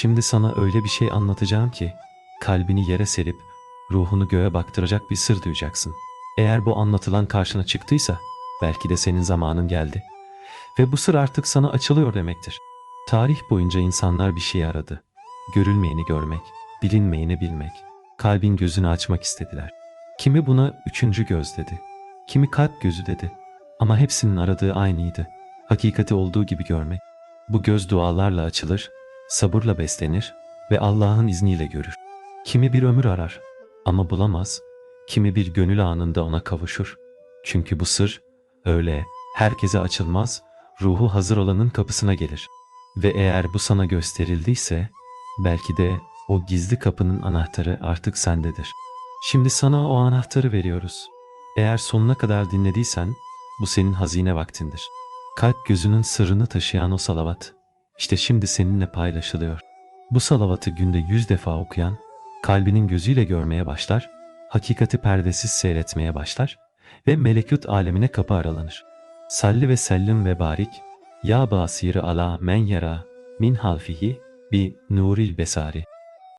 Şimdi sana öyle bir şey anlatacağım ki kalbini yere serip ruhunu göğe baktıracak bir sır duyacaksın. Eğer bu anlatılan karşına çıktıysa belki de senin zamanın geldi. Ve bu sır artık sana açılıyor demektir. Tarih boyunca insanlar bir şey aradı. Görülmeyeni görmek, bilinmeyeni bilmek. Kalbin gözünü açmak istediler. Kimi buna üçüncü göz dedi. Kimi kalp gözü dedi. Ama hepsinin aradığı aynıydı. Hakikati olduğu gibi görmek. Bu göz dualarla açılır, sabırla beslenir ve Allah'ın izniyle görür. Kimi bir ömür arar ama bulamaz, kimi bir gönül anında ona kavuşur. Çünkü bu sır öyle herkese açılmaz, ruhu hazır olanın kapısına gelir. Ve eğer bu sana gösterildiyse belki de o gizli kapının anahtarı artık sendedir. Şimdi sana o anahtarı veriyoruz. Eğer sonuna kadar dinlediysen bu senin hazine vaktindir. Kalp gözünün sırrını taşıyan o salavat işte şimdi seninle paylaşılıyor. Bu salavatı günde yüz defa okuyan kalbinin gözüyle görmeye başlar, hakikati perdesiz seyretmeye başlar ve melekut alemine kapı aralanır. Salli ve sellim ve barik ya basiri ala men yara min halfihi bi nuril besari.